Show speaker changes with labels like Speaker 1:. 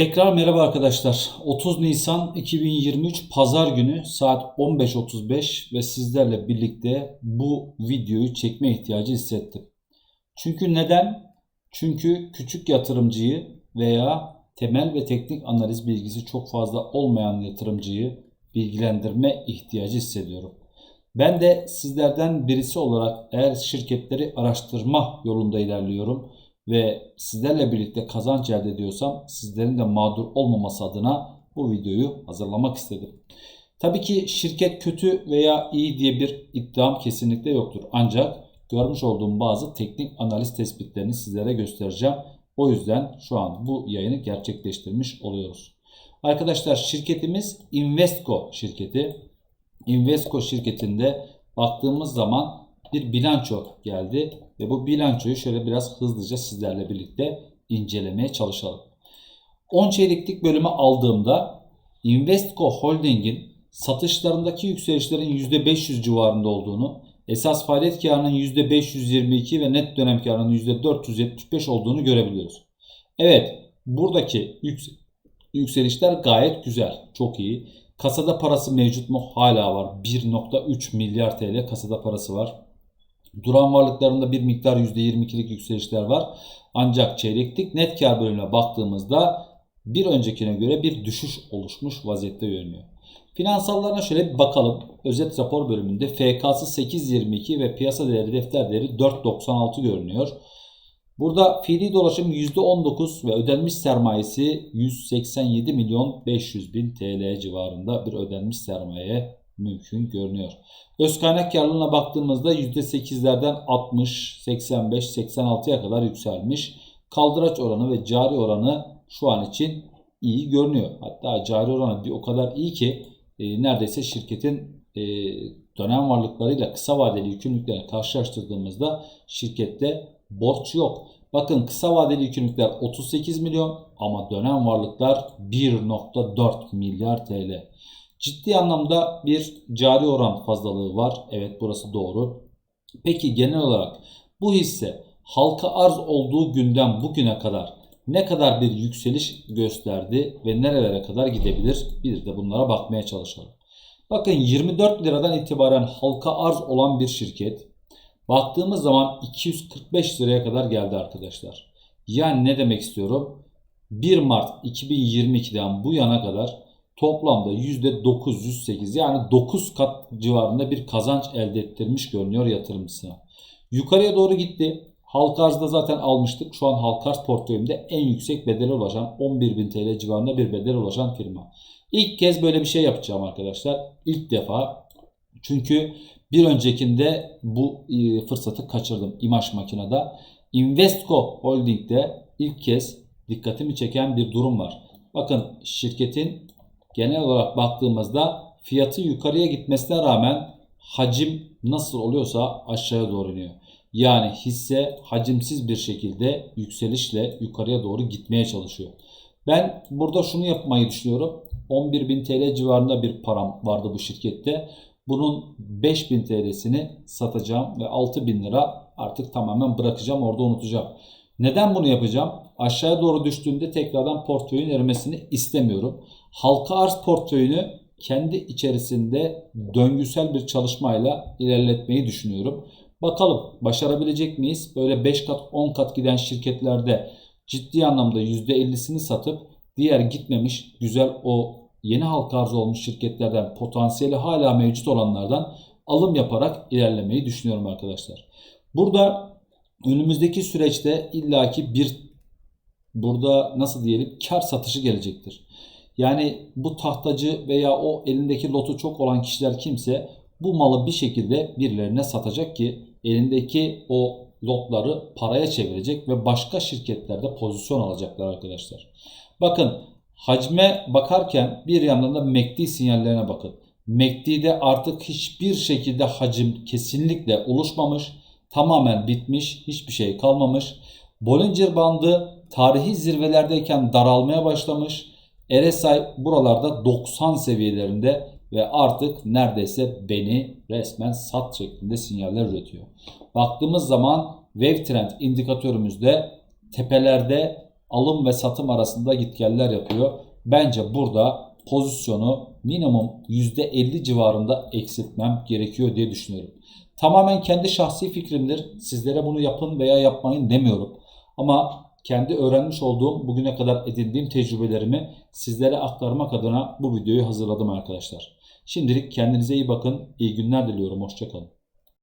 Speaker 1: Tekrar merhaba arkadaşlar. 30 Nisan 2023 Pazar günü saat 15.35 ve sizlerle birlikte bu videoyu çekme ihtiyacı hissettim. Çünkü neden? Çünkü küçük yatırımcıyı veya temel ve teknik analiz bilgisi çok fazla olmayan yatırımcıyı bilgilendirme ihtiyacı hissediyorum. Ben de sizlerden birisi olarak eğer şirketleri araştırma yolunda ilerliyorum ve sizlerle birlikte kazanç elde ediyorsam sizlerin de mağdur olmaması adına bu videoyu hazırlamak istedim. Tabii ki şirket kötü veya iyi diye bir iddiam kesinlikle yoktur. Ancak görmüş olduğum bazı teknik analiz tespitlerini sizlere göstereceğim. O yüzden şu an bu yayını gerçekleştirmiş oluyoruz. Arkadaşlar şirketimiz Invesco şirketi. Invesco şirketinde baktığımız zaman bir bilanço geldi ve bu bilançoyu şöyle biraz hızlıca sizlerle birlikte incelemeye çalışalım. 10 çeyreklik bölümü aldığımda Investco Holding'in satışlarındaki yükselişlerin %500 civarında olduğunu, esas faaliyet karının %522 ve net dönem karının %475 olduğunu görebiliyoruz. Evet, buradaki yükselişler gayet güzel, çok iyi. Kasada parası mevcut mu? Hala var. 1.3 milyar TL kasada parası var. Duran varlıklarında bir miktar %22'lik yükselişler var. Ancak çeyreklik net kar bölümüne baktığımızda bir öncekine göre bir düşüş oluşmuş vaziyette görünüyor. Finansallarına şöyle bir bakalım. Özet rapor bölümünde FK'sı 8.22 ve piyasa değeri defter değeri 4.96 görünüyor. Burada fiili dolaşım %19 ve ödenmiş sermayesi 187 milyon 500 bin TL civarında bir ödenmiş sermaye mümkün görünüyor. Öz kaynak karlılığına baktığımızda %8'lerden 60, 85, 86'ya kadar yükselmiş. Kaldıraç oranı ve cari oranı şu an için iyi görünüyor. Hatta cari oranı bir o kadar iyi ki e, neredeyse şirketin e, dönem varlıklarıyla kısa vadeli yükümlülüklerini karşılaştırdığımızda şirkette borç yok. Bakın kısa vadeli yükümlülükler 38 milyon ama dönem varlıklar 1.4 milyar TL. Ciddi anlamda bir cari oran fazlalığı var. Evet burası doğru. Peki genel olarak bu hisse halka arz olduğu günden bugüne kadar ne kadar bir yükseliş gösterdi ve nerelere kadar gidebilir? Bir de bunlara bakmaya çalışalım. Bakın 24 liradan itibaren halka arz olan bir şirket baktığımız zaman 245 liraya kadar geldi arkadaşlar. Yani ne demek istiyorum? 1 Mart 2022'den bu yana kadar toplamda %908 yani 9 kat civarında bir kazanç elde ettirmiş görünüyor yatırımcısına. Yukarıya doğru gitti. Halk arzda zaten almıştık. Şu an halk arz portföyümde en yüksek bedele ulaşan 11.000 TL civarında bir bedel ulaşan firma. İlk kez böyle bir şey yapacağım arkadaşlar. İlk defa. Çünkü bir öncekinde bu e, fırsatı kaçırdım İmaj Makina'da. Investco Holding'de ilk kez dikkatimi çeken bir durum var. Bakın şirketin genel olarak baktığımızda fiyatı yukarıya gitmesine rağmen hacim nasıl oluyorsa aşağıya doğru iniyor. Yani hisse hacimsiz bir şekilde yükselişle yukarıya doğru gitmeye çalışıyor. Ben burada şunu yapmayı düşünüyorum. 11.000 TL civarında bir param vardı bu şirkette. Bunun 5000 TL'sini satacağım ve 6000 lira artık tamamen bırakacağım orada unutacağım. Neden bunu yapacağım? Aşağıya doğru düştüğünde tekrardan portföyün erimesini istemiyorum. Halka arz portföyünü kendi içerisinde döngüsel bir çalışmayla ilerletmeyi düşünüyorum. Bakalım başarabilecek miyiz? Böyle 5 kat 10 kat giden şirketlerde ciddi anlamda %50'sini satıp diğer gitmemiş güzel o yeni halka arz olmuş şirketlerden potansiyeli hala mevcut olanlardan alım yaparak ilerlemeyi düşünüyorum arkadaşlar. Burada önümüzdeki süreçte illaki bir burada nasıl diyelim kar satışı gelecektir. Yani bu tahtacı veya o elindeki lotu çok olan kişiler kimse bu malı bir şekilde birilerine satacak ki elindeki o lotları paraya çevirecek ve başka şirketlerde pozisyon alacaklar arkadaşlar. Bakın hacme bakarken bir yandan da MACD sinyallerine bakın. MACD'de artık hiçbir şekilde hacim kesinlikle oluşmamış. Tamamen bitmiş. Hiçbir şey kalmamış. Bollinger bandı tarihi zirvelerdeyken daralmaya başlamış. RSI buralarda 90 seviyelerinde ve artık neredeyse beni resmen sat şeklinde sinyaller üretiyor. Baktığımız zaman Wave Trend indikatörümüzde tepelerde alım ve satım arasında gitgeller yapıyor. Bence burada pozisyonu minimum %50 civarında eksiltmem gerekiyor diye düşünüyorum. Tamamen kendi şahsi fikrimdir. Sizlere bunu yapın veya yapmayın demiyorum. Ama kendi öğrenmiş olduğum, bugüne kadar edindiğim tecrübelerimi sizlere aktarmak adına bu videoyu hazırladım arkadaşlar. Şimdilik kendinize iyi bakın. İyi günler diliyorum. Hoşçakalın.